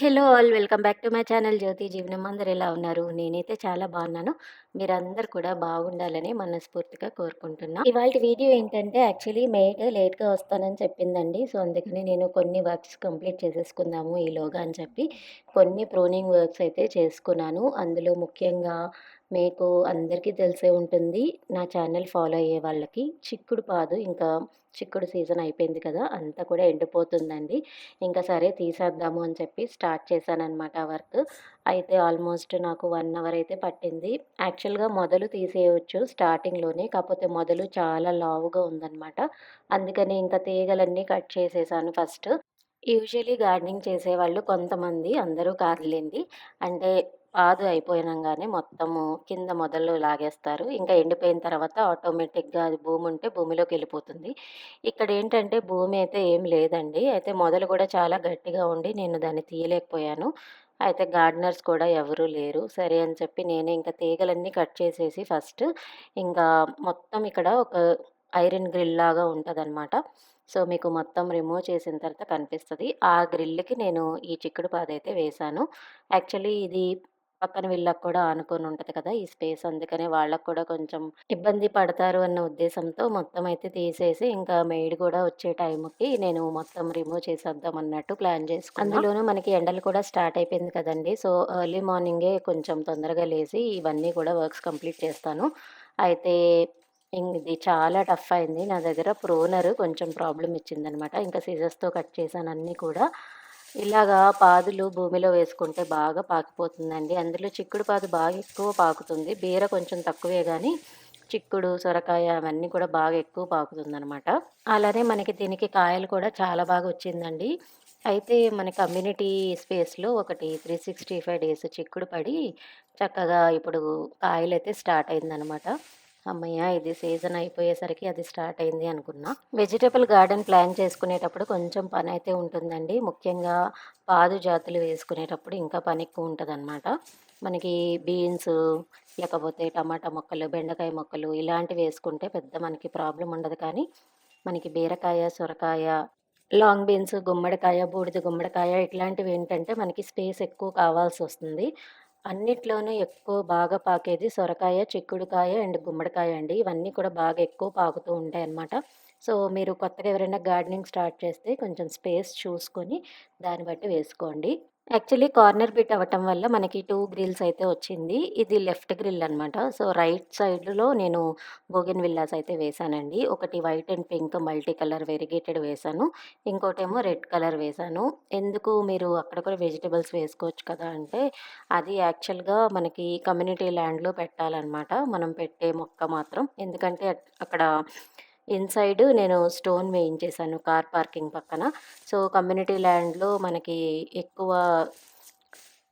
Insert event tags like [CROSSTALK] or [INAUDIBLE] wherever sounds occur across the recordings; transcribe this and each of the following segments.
Hello all welcome back to my channel Jyothi Jeevanam. అందరు ఎలా ఉన్నారు? నేనైతే చాలా బాగున్నాను. మీరందరు కూడా బాగుండాలని మనస్ఫూర్తిగా కోరుకుంటున్నాను ఇవాళ వీడియో ఏంటంటే యాక్చువల్లీ మేట్ లేట్గా వస్తానని చెప్పిందండి. సో అందుకని నేను కొన్ని వర్క్స్ కంప్లీట్ చేసేసుకుందాము ఈలోగా అని చెప్పి కొన్ని ప్రోనింగ్ వర్క్స్ అయితే చేసుకున్నాను. అందులో ముఖ్యంగా మీకు అందరికీ తెలిసే ఉంటుంది. నా ఛానల్ ఫాలో అయ్యే వాళ్ళకి చిక్కుడు పాదు ఇంకా చిక్కుడు సీజన్ అయిపోయింది కదా అంతా కూడా ఎండిపోతుందండి. ఇంకా సరే తీసేద్దాము అని చెప్పి స్టార్ట్ చేశానమాట వర్క్. అయితే ఆల్మోస్ట్ నాకు వన్ అవర్ అయితే పట్టింది. యాక్చువల్గా మొదలు తీసేయవచ్చు స్టార్టింగ్లోనే కాకపోతే మొదలు చాలా లావుగా ఉందన్నమాట. అందుకని ఇంకా తీగలన్నీ కట్ చేసేసాను ఫస్ట్. యూజువలీ గార్డెనింగ్ చేసేవాళ్ళు కొంతమంది అందరూ కాదులేండి. అంటే పాదు అయిపోయినంగానే మొత్తము కింద మొదలు లాగేస్తారు. ఇంకా ఎండిపోయిన తర్వాత ఆటోమేటిక్గా అది భూమి ఉంటే భూమిలోకి వెళ్ళిపోతుంది. ఇక్కడ ఏంటంటే భూమి అయితే ఏం లేదండి. అయితే మొదలు కూడా చాలా గట్టిగా ఉండి నేను దాన్ని తీయలేకపోయాను. అయితే గార్డనర్స్ కూడా ఎవరూ లేరు. సరే అని చెప్పి నేనే ఇంకా తీగలన్నీ కట్ చేసేసి ఫస్ట్ ఇంకా మొత్తం ఇక్కడ ఒక ఐరన్ గ్రిల్ లాగా ఉంటుందన్నమాట. సో మీకు మొత్తం రిమూవ్ చేసిన తర్వాత కనిపిస్తుంది. ఆ గ్రిల్కి నేను ఈ చిక్కుడు పాదైతే వేశాను. యాక్చువల్లీ ఇది పక్కన వీళ్ళకి కూడా ఆనుకొని ఉంటుంది కదా ఈ స్పేస్. అందుకనే వాళ్ళకు కూడా కొంచెం ఇబ్బంది పడతారు అన్న ఉద్దేశంతో మొత్తం అయితే తీసేసి ఇంకా మెయిడ్ కూడా వచ్చే టైంకి నేను మొత్తం రిమూవ్ చేసేద్దాం అన్నట్టు ప్లాన్ చేసుకున్నాను అందులోనూ మనకి ఎండలు కూడా స్టార్ట్ అయిపోయింది కదండి. సో ఎర్లీ మార్నింగే కొంచెం తొందరగా లేచి ఇవన్నీ కూడా వర్క్స్ కంప్లీట్ చేస్తాను. అయితే ఇది చాలా టఫ్ అయింది. నా దగ్గర ప్రోనర్ కొంచెం ప్రాబ్లం ఇచ్చిందనమాట. ఇంకా సీజర్స్తో కట్ చేశాను అన్నీ కూడా. ఇలాగా పాదులు భూమిలో వేసుకుంటే బాగా పాకిపోతుందండి. అందులో చిక్కుడు పాదు బాగా ఎక్కువ పాకుతుంది. బీర కొంచెం తక్కువే కానీ చిక్కుడు సొరకాయ అవన్నీ కూడా బాగా ఎక్కువ పాకుతుంది అనమాట అలానే మనకి దీనికి కాయలు కూడా చాలా బాగా వచ్చిందండి. అయితే మన కమ్యూనిటీ స్పేస్లో ఒకటి త్రీ సిక్స్టీ ఫైవ్ డేస్ చిక్కుడు పడి చక్కగా ఇప్పుడు కాయలు అయితే స్టార్ట్ అయిందనమాట అమ్మయ్య ఇది సీజన్ అయిపోయేసరికి అది స్టార్ట్ అయింది అనుకున్నా. వెజిటేబుల్ గార్డెన్ ప్లాన్ చేసుకునేటప్పుడు కొంచెం పని అయితే ఉంటుందండి. ముఖ్యంగా పాదు జాతులు వేసుకునేటప్పుడు ఇంకా పని ఎక్కువ ఉంటుంది అనమాట మనకి బీన్స్ లేకపోతే టమాటా మొక్కలు బెండకాయ మొక్కలు ఇలాంటివి వేసుకుంటే పెద్ద మనకి ప్రాబ్లం ఉండదు. కానీ మనకి బీరకాయ సొరకాయ లాంగ్ బీన్స్ గుమ్మడికాయ బూడిద గుమ్మడికాయ ఇట్లాంటివి ఏంటంటే మనకి స్పేస్ ఎక్కువ కావాల్సి వస్తుంది. అన్నిట్లోనూ ఎక్కువ బాగా పాకేది సొరకాయ చిక్కుడుకాయ అండ్ గుమ్మడికాయ అండి. ఇవన్నీ కూడా బాగా ఎక్కువ పాకుతూ ఉంటాయి అన్నమాట. సో మీరు కొత్తగా ఎవరైనా గార్డెనింగ్ స్టార్ట్ చేస్తే కొంచెం స్పేస్ చూసుకొని దాన్ని బట్టి వేసుకోండి. యాక్చువల్లీ కార్నర్ బిట్ అవ్వటం వల్ల మనకి టూ గ్రిల్స్ అయితే వచ్చింది. ఇది లెఫ్ట్ గ్రిల్ అనమాట సో రైట్ సైడ్లో నేను బోగెన్ విల్లాస్ అయితే వేశానండి ఒకటి white and pink multi colour variegated వేశాను ఇంకోటేమో రెడ్ కలర్ వేశాను ఎందుకు మీరు అక్కడ కూడా వెజిటబుల్స్ వేసుకోవచ్చు కదా అంటే అది యాక్చువల్గా మనకి కమ్యూనిటీ ల్యాండ్లో పెట్టాలన్నమాట. మనం పెట్టే మొక్క మాత్రం. ఎందుకంటే అక్కడ ఇన్సైడ్ నేను స్టోన్ వేయించేసాను కార్ పార్కింగ్ పక్కన. సో కమ్యూనిటీ ల్యాండ్లో మనకి ఎక్కువ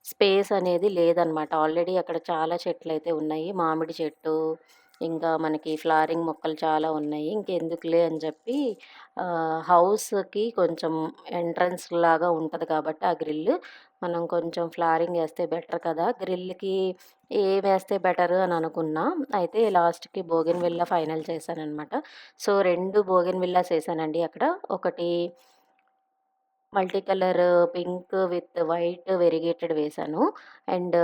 స్పేస్ అనేది లేదనమాట. ఆల్రెడీ అక్కడ చాలా చెట్లు అయితే ఉన్నాయి. మామిడి చెట్టు ఇంకా మనకి ఫ్లారింగ్ మొక్కలు చాలా ఉన్నాయి. ఇంకెందుకులే అని చెప్పి హౌస్కి కొంచెం ఎంట్రన్స్ లాగా ఉంటుంది కాబట్టి ఆ గ్రిల్ మనం కొంచెం ఫ్లారింగ్ వేస్తే బెటర్ కదా. గ్రిల్కి ఏం వేస్తే బెటర్ అని అనుకున్నా. అయితే లాస్ట్కి బోగిన్ విల్లా ఫైనల్ చేశానమాట సో రెండు బోగిన్ విల్లాస్ వేసానండి అక్కడ. ఒకటి multi colour pink with white variegated వేసాను. అండ్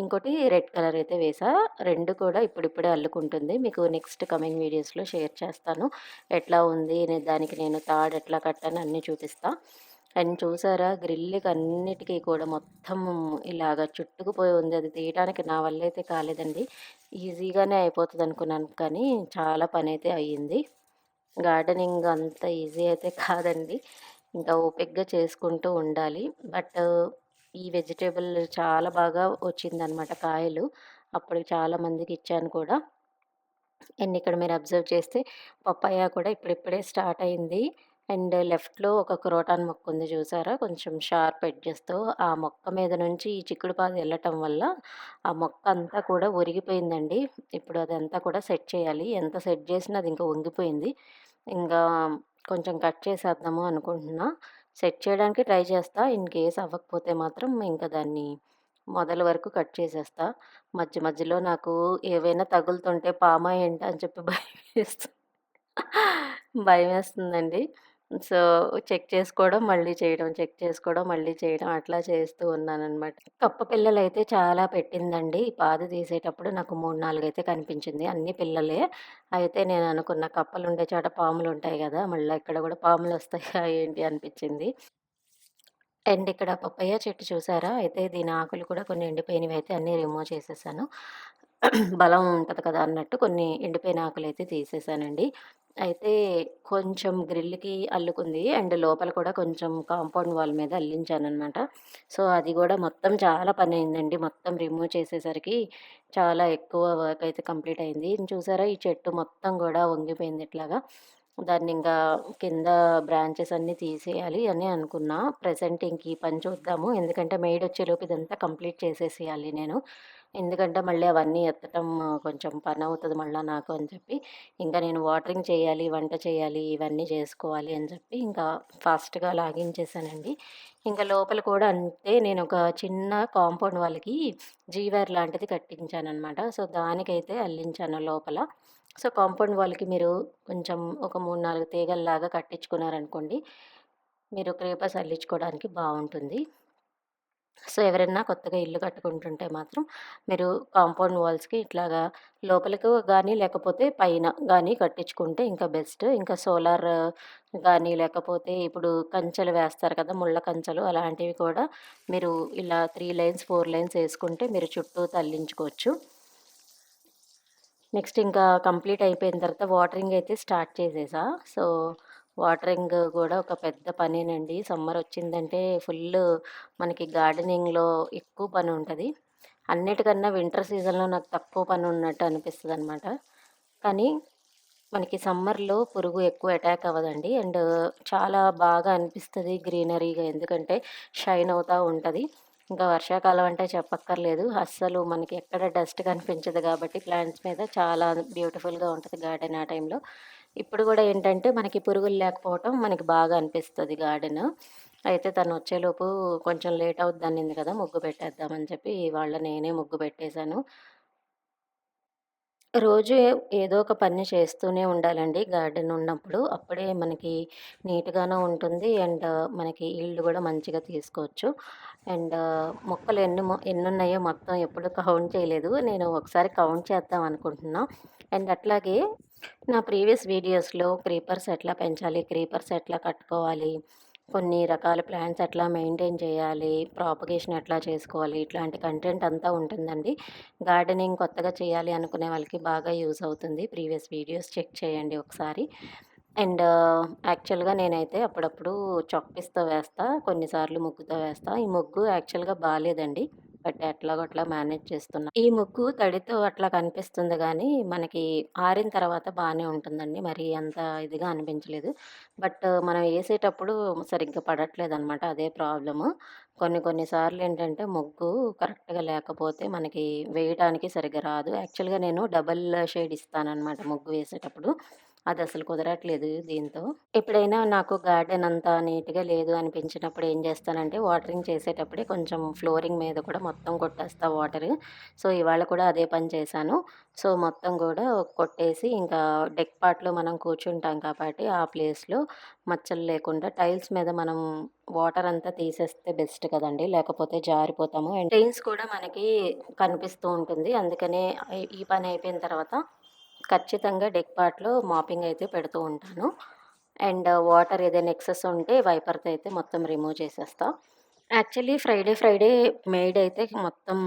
ఇంకోటి రెడ్ కలర్ అయితే వేసా. రెండు కూడా ఇప్పుడిప్పుడే అల్లుకుంటుంది. మీకు నెక్స్ట్ కమింగ్ వీడియోస్లో షేర్ చేస్తాను. ఎట్లా ఉంది దానికి నేను తాడు ఎట్లా కట్టాను అన్నీ చూపిస్తా. అండ్ చూసారా గ్రిల్కి అన్నిటికీ కూడా మొత్తం ఇలాగ చుట్టుకుపోయి ఉంది. అది తీయడానికి నా వల్ల అయితే కాలేదండి. ఈజీగానే అయిపోతుంది అనుకున్నాను కానీ చాలా పని అయితే అయ్యింది. గార్డెనింగ్ అంత ఈజీ అయితే కాదండి. ఇంకా ఓపిక్గా చేసుకుంటూ ఉండాలి. బట్ ఈ వెజిటేబుల్ చాలా బాగా వచ్చిందనమాట కాయలు. అప్పుడు చాలా మందికి ఇచ్చాను కూడా. అండ్ ఇక్కడ మీరు అబ్జర్వ్ చేస్తే పప్పాయ కూడా ఇప్పుడిప్పుడే స్టార్ట్ అయింది. అండ్ లెఫ్ట్లో ఒక క్రోటాన్ మొక్క ఉంది చూసారా? కొంచెం షార్ప్ ఎడ్జెస్తో ఆ మొక్క మీద నుంచి ఈ చిక్కుడు పాదు వెళ్ళటం వల్ల ఆ మొక్క అంతా కూడా ఒరిగిపోయిందండి ఇప్పుడు అదంతా కూడా సెట్ చేయాలి. ఎంత సెట్ చేసినా అది ఇంకా వంగిపోయింది. ఇంకా కొంచెం కట్ చేసేద్దాము అనుకుంటున్నా. సెట్ చేయడానికి ట్రై చేస్తా. ఇన్ కేస్ అవ్వకపోతే మాత్రం ఇంకా దాన్ని మొదల వరకు కట్ చేసేస్తా. మధ్య మధ్యలో నాకు ఏవైనా తగులుతుంటే పామా ఏంటి అని చెప్పి భయం వేస్తుంది భయం వేస్తుందండి. సో, చెక్ చేసుకోవడం, మళ్ళీ చేయడం, చెక్ చేసుకోవడం, మళ్ళీ చేయడం అట్లా చేస్తూ ఉన్నానమాట కప్ప పిల్లలు అయితే చాలా పెట్టిందండి. పాదు తీసేటప్పుడు నాకు 3, 4 అయితే కనిపించింది. అన్ని పిల్లలే. అయితే నేను అనుకున్న కప్పలు ఉండే చోట పాములు ఉంటాయి కదా మళ్ళీ ఇక్కడ కూడా పాములు వస్తాయా [LAUGHS] ఏంటి అనిపించింది అండ్ ఇక్కడ పప్పయ్య చెట్టు చూసారా? అయితే దీని ఆకులు కూడా కొన్ని ఎండిపోయినవి అయితే అన్నీ రిమూవ్ చేసేసాను. [CLEARS THROAT] బలం ఉంటుంది కదా అన్నట్టు కొన్ని ఎండిపోయిన ఆకులు అయితే తీసేసానండి. అయితే కొంచెం గ్రిల్‌కి అల్లుకుంది. అండ్ లోపల కూడా కొంచెం కాంపౌండ్ వాల్ మీద అల్లించానమాట సో, అది కూడా మొత్తం చాలా పని అయిందండి మొత్తం రిమూవ్ చేసేసరికి చాలా ఎక్కువ వర్క్ అయితే కంప్లీట్ అయింది. చూసారా ఈ చెట్టు మొత్తం కూడా వంగిపోయింది ఇట్లాగా. దాన్ని ఇంకా కింద బ్రాంచెస్ అన్నీ తీసేయాలి అని అనుకున్నా. ప్రజెంట్ ఇంక ఈ పని చూద్దాము. ఎందుకంటే మెయిడ్ వచ్చేలోపు ఇదంతా కంప్లీట్ చేసేసేయాలి నేను. ఎందుకంటే మళ్ళీ అవన్నీ ఎత్తటం కొంచెం పని అవుతుంది మళ్ళీ నాకు అని చెప్పి, ఇంకా నేను వాటరింగ్ చేయాలి, వంట చేయాలి, ఇవన్నీ చేసుకోవాలి అని చెప్పి ఇంకా ఫాస్ట్‌గా లాగించేసానండి. ఇంకా లోపల కూడా అంతే నేను ఒక చిన్న కాంపౌండ్ వాల్‌కి జీవేర్ లాంటిది కట్టించానమాట సో, దానికైతే అల్లించాను లోపల. సో, కాంపౌండ్ వాల్‌కి మీరు కొంచెం ఒక 3, 4 తీగల్లాగా కట్టించుకున్నారనుకోండి, మీరు క్రేపర్స్ అల్లించుకోవడానికి బాగుంటుంది సో, ఎవరైనా కొత్తగా ఇల్లు కట్టుకుంటుంటే మాత్రం మీరు కాంపౌండ్ వాల్స్‌కి ఇట్లాగా లోపలకు కానీ లేకపోతే పైన కానీ కట్టించుకుంటే ఇంకా బెస్ట్. ఇంకా సోలార్ కానీ లేకపోతే ఇప్పుడు కంచెలు వేస్తారు కదా! ముళ్ళ కంచెలు అలాంటివి కూడా మీరు ఇలా త్రీ లైన్స్, ఫోర్ లైన్స్ వేసుకుంటే మీరు చుట్టూ తల్లించుకోవచ్చు నెక్స్ట్ ఇంకా కంప్లీట్ అయిపోయిన తర్వాత వాటరింగ్ అయితే స్టార్ట్ చేసేసా. సో, వాటరింగ్ కూడా ఒక పెద్ద పనేనండి. సమ్మర్ వచ్చిందంటే ఫుల్లు మనకి గార్డెనింగ్‌లో ఎక్కువ పని ఉంటుంది అన్నిటికన్నా వింటర్ సీజన్‌లో నాకు తక్కువ పని ఉన్నట్టు అనిపిస్తుంది అనమాట కానీ మనకి సమ్మర్‌లో పురుగు ఎక్కువ అటాక్ అవ్వదండి. అండ్ చాలా బాగా అనిపిస్తుంది గ్రీనరీగా. ఎందుకంటే షైన్ అవుతూ ఉంటుంది ఇంకా వర్షాకాలం అంటే చెప్పక్కర్లేదు. అస్సలు మనకి ఎక్కడ డస్ట్ కనిపించదు కాబట్టి ప్లాంట్స్ మీద చాలా బ్యూటిఫుల్‌గా ఉంటుంది గార్డెన్ ఆ టైంలో. ఇప్పుడు కూడా ఏంటంటే మనకి పురుగులు లేకపోవటం మనకి బాగా అనిపిస్తుంది గార్డెన్ అయితే తను వచ్చేలోపు కొంచెం లేట్ అవుద్దనింది కదా! ముగ్గు పెట్టేద్దామని చెప్పి ఇవాళ నేనే ముగ్గు పెట్టేశాను. రోజు ఏదో ఒక పని చేస్తూనే ఉండాలండి గార్డెన్ ఉన్నప్పుడు. అప్పుడే మనకి నీట్గానే ఉంటుంది. అండ్ మనకి ఈల్డ్ కూడా మంచిగా తీసుకోవచ్చు. అండ్ మొక్కలు ఎన్ని ఎన్ని ఉన్నాయో మొత్తం ఎప్పుడు [LAUGHS] కౌంట్ చేయలేదు. నేను ఒకసారి కౌంట్ చేద్దాం అనుకుంటున్నాను అండ్ అట్లాగే నా ప్రీవియస్ వీడియోస్‌లో క్రీపర్స్ ఎట్లా పెంచాలి, క్రీపర్స్ ఎట్లా కట్టుకోవాలి, కొన్ని రకాల ప్లాంట్స్ ఎట్లా మెయింటైన్ చేయాలి, ప్రాపగేషన్ ఎట్లా చేసుకోవాలి, ఇట్లాంటి కంటెంట్ అంతా ఉంటుందండి. గార్డెనింగ్ కొత్తగా చేయాలి అనుకునే వాళ్ళకి బాగా యూజ్ అవుతుంది. ప్రీవియస్ వీడియోస్ చెక్ చేయండి ఒకసారి. అండ్ యాక్చువల్‌గా నేనైతే అప్పుడప్పుడు చాక్‌పీస్‌తో వేస్తా. కొన్నిసార్లు ముగ్గుతో వేస్తా. ఈ ముగ్గు యాక్చువల్‌గా బాగాలేదండి బట్ ఎట్లాగో అట్లా మేనేజ్ చేస్తున్నా. ఈ ముగ్గు తడితో అట్లా కనిపిస్తుంది కానీ మనకి ఆరిన తర్వాత బాగానే ఉంటుందండి. మరి అంత ఇదిగా అనిపించలేదు. బట్ మనం వేసేటప్పుడు సరిగ్గా పడట్లేదనమాట. అదే ప్రాబ్లము. కొన్ని కొన్ని సార్లేంటంటే ముగ్గు కరెక్ట్‌గా లేకపోతే మనకి వేయటానికి సరిగ్గా రాదు. యాక్చువల్‌గా నేను డబల్ షేడ్ ఇస్తానన్నమాట ముగ్గు వేసేటప్పుడు. అది అసలు కుదరట్లేదు దీంతో. ఎప్పుడైనా నాకు గార్డెన్ అంతా నీట్‌గా లేదు అనిపించినప్పుడు ఏం చేస్తానంటే, వాటరింగ్ చేసేటప్పుడే కొంచెం ఫ్లోరింగ్ మీద కూడా మొత్తం కొట్టేస్తా వాటర్ సో, ఇవాళ కూడా అదే పని చేశాను. సో, మొత్తం కూడా కొట్టేసి ఇంకా డెక్ పార్ట్‌లో మనం కూర్చుంటాం కాబట్టి ఆ ప్లేస్‌లో మచ్చలు లేకుండా టైల్స్ మీద మనం వాటర్ అంతా తీసేస్తే బెస్ట్ కదండి లేకపోతే జారిపోతాము. అండ్ స్టెయిన్స్ కూడా మనకి కనిపిస్తూ ఉంటుంది. అందుకనే ఈ పని అయిపోయిన తర్వాత ఖచ్చితంగా డెక్ పార్ట్‌లో మాపింగ్ అయితే పెడుతూ ఉంటాను. అండ్ వాటర్ ఏదైనా ఎక్సెస్ ఉంటే వైపర్‌తో అయితే మొత్తం రిమూవ్ చేసేస్తా. యాక్చువల్లీ ఫ్రైడే, ఫ్రైడే మేడ్ అయితే మొత్తం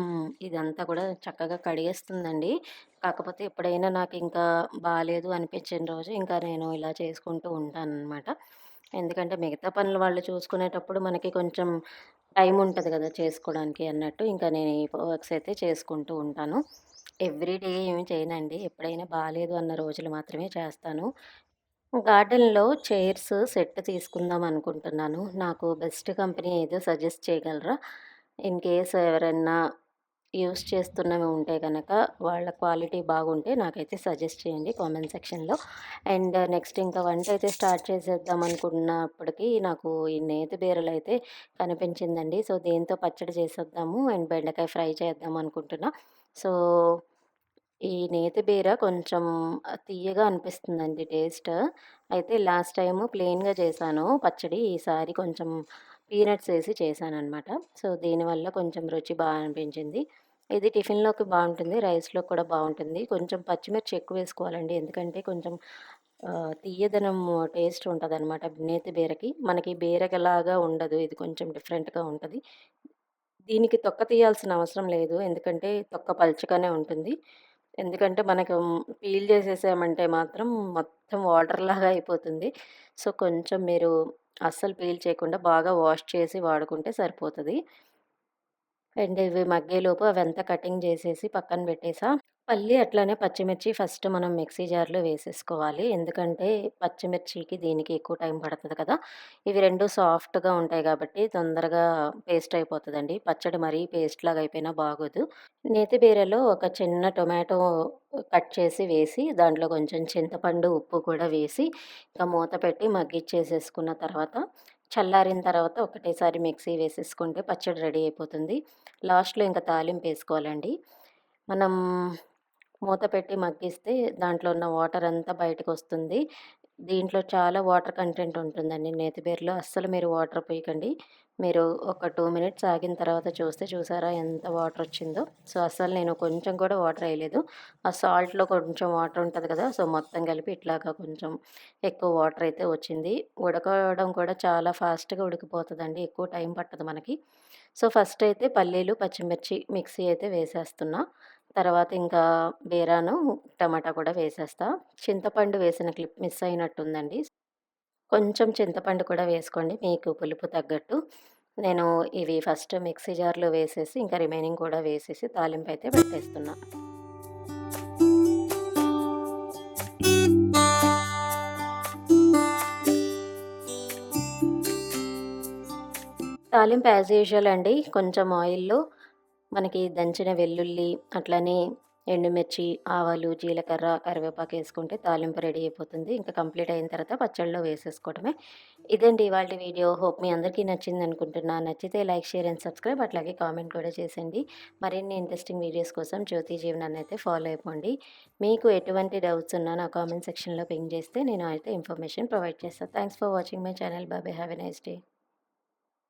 ఇదంతా కూడా చక్కగా కడిగేస్తుందండి. కాకపోతే ఎప్పుడైనా నాకు ఇంకా బాగాలేదు అనిపించిన రోజు ఇంకా నేను ఇలా చేసుకుంటూ ఉంటాననమాట. ఎందుకంటే మిగతా పనులు వాళ్ళు చూసుకునేటప్పుడు మనకి కొంచెం టైం ఉంటుంది కదా చేసుకోవడానికి అన్నట్టు ఇంకా నేను ఈ వర్క్స్ అయితే చేసుకుంటూ ఉంటాను. ఎవ్రీ డే ఏమి చేయనండి. ఎప్పుడైనా బాలేదు అన్న రోజులు మాత్రమే చేస్తాను. గార్డెన్‌లో చైర్స్ సెట్ తీసుకుందాం అనుకుంటున్నాను. నాకు బెస్ట్ కంపెనీ ఏదో సజెస్ట్ చేయగలరా? ఇన్ కేస్ ఎవరన్నా యూజ్ చేస్తున్నవి ఉంటే గనక వాళ్ళ క్వాలిటీ బాగుంటే నాకైతే సజెస్ట్ చేయండి కామెంట్ సెక్షన్‌లో. అండ్ నెక్స్ట్ ఇంకా వంట అయితే స్టార్ట్ చేసేద్దాం అనుకున్నప్పటికి నాకు ఈ నేతి బీరలైతే కనిపించిందండి. సో, దీంతో పచ్చడి చేసేద్దాము అండ్ బెండకాయ ఫ్రై చేద్దాం అనుకుంటున్నా. సో, ఈ నేతి బీర కొంచెం తీయగా తియ్యగా అనిపిస్తుందండి టేస్ట్. అయితే లాస్ట్ టైము ప్లెయిన్‌గా చేశాను పచ్చడి. ఈసారి కొంచెం పీనట్స్ వేసి చేశాను అనమాట సో, దీనివల్ల కొంచెం రుచి బాగా అనిపించింది. ఇది టిఫిన్‌లోకి బాగుంటుంది రైస్‌లో కూడా బాగుంటుంది కొంచెం పచ్చిమిర్చి ఎక్కువ వేసుకోవాలండి. ఎందుకంటే కొంచెం తీయదనం తియ్యదనం టేస్ట్ అనమాట నేతి బీరకి. మనకి బీరకలాగా ఉండదు. ఇది కొంచెం డిఫరెంట్‌గా ఉంటుంది దీనికి తొక్క తీయాల్సిన అవసరం లేదు. ఎందుకంటే తొక్క పలుచగానే ఉంటుంది. ఎందుకంటే మనకు పీల్ చేసేసామంటే మాత్రం మొత్తం వాటర్‌లాగా అయిపోతుంది. సో, కొంచెం మీరు అస్సలు పీల్ చేయకుండా బాగా వాష్ చేసి వాడుకుంటే సరిపోతుంది అండ్ ఇవి మగ్గేలోపు అవంతా కటింగ్ చేసేసి పక్కన పెట్టేసా. పల్లి అట్లానే పచ్చిమిర్చి ఫస్ట్ మనం మిక్సీ జార్‌లో వేసేసుకోవాలి. ఎందుకంటే పచ్చిమిర్చికి దీనికి ఎక్కువ టైం పడుతుంది కదా! ఇవి రెండు సాఫ్ట్‌గా ఉంటాయి కాబట్టి తొందరగా పేస్ట్ అయిపోతుందండి పచ్చడి మరీ పేస్ట్ లాగా అయిపోయినా బాగోదు. నేతి బీరలో ఒక చిన్న టొమాటో కట్ చేసి వేసి దాంట్లో కొంచెం చింతపండు, ఉప్పు కూడా వేసి ఇంకా మూత పెట్టి మగ్గిచ్చేసేసుకున్న తర్వాత చల్లారిన తర్వాత ఒకటేసారి మిక్సీ వేసేసుకుంటే పచ్చడి రెడీ అయిపోతుంది. లాస్ట్‌లో ఇంకా తాలింపు వేసుకోవాలండి మనం మూత పెట్టి మగ్గిస్తే దాంట్లో ఉన్న వాటర్ అంతా బయటకొస్తుంది. దీంట్లో చాలా వాటర్ కంటెంట్ ఉంటుందండి నేతిబేర్లో అస్సలు మీరు వాటర్ పోయకండి మీరు ఒక టూ మినిట్స్ ఆగిన తర్వాత చూస్తే చూసారా ఎంత వాటర్ వచ్చిందో. సో, అస్సలు నేను కొంచెం కూడా వాటర్ వేయలేదు ఆ సాల్ట్‌లో కొంచెం వాటర్ ఉంటుంది కదా! సో, మొత్తం కలిపి ఇట్లాగా కొంచెం ఎక్కువ వాటర్ అయితే వచ్చింది. ఉడకడం కూడా చాలా ఫాస్ట్‌గా ఉడికిపోతుందండి ఎక్కువ టైం పట్టదు మనకి. సో, ఫస్ట్ అయితే పల్లీలు, పచ్చిమిర్చి మిక్సీ అయితే వేసేస్తున్నా. తర్వాత ఇంకా బీరాను, టమాటా కూడా వేసేస్తా. చింతపండు వేసిన క్లిప్ మిస్ అయినట్టుందండి. కొంచెం చింతపండు కూడా వేసుకోండి మీకు పులుపు తగ్గట్టు. నేను ఇవి ఫస్ట్ మిక్సీ జార్‌లో వేసేసి ఇంకా రిమైనింగ్ కూడా వేసేసి తాలింపు అయితే పెట్టేస్తున్నా. తాలింపు యాజ్ యూజువల్ అండి. కొంచెం ఆయిల్‌లో మనకి దంచిన వెల్లుల్లి, అట్లనే ఎండుమిర్చి, ఆవాలు, జీలకర్ర, కరివేపాకు వేసుకుంటే తాలింపు రెడీ అయిపోతుంది. ఇంకా కంప్లీట్ అయిన తర్వాత పచ్చళ్ళలో వేసేసుకోవడమే. ఇదండి ఇవాల్టి వీడియో. హోప్ మీ అందరికీ నచ్చింది అనుకుంటున్నాను నచ్చితే లైక్, షేర్ అండ్ సబ్స్క్రైబ్ అట్లాగే కామెంట్ కూడా చేసేయండి. మరిన్ని ఇంట్రెస్టింగ్ వీడియోస్ కోసం జ్యోతి జీవనాన్నయితే ఫాలో అయిపోండి. మీకు ఎటువంటి డౌట్స్ ఉన్నా నా కామెంట్ సెక్షన్‌లో పింగ్ చేస్తే నేను అయితే ఇన్ఫర్మేషన్ ప్రొవైడ్ చేస్తాను thanks for watching my channel. Bye have a nice day.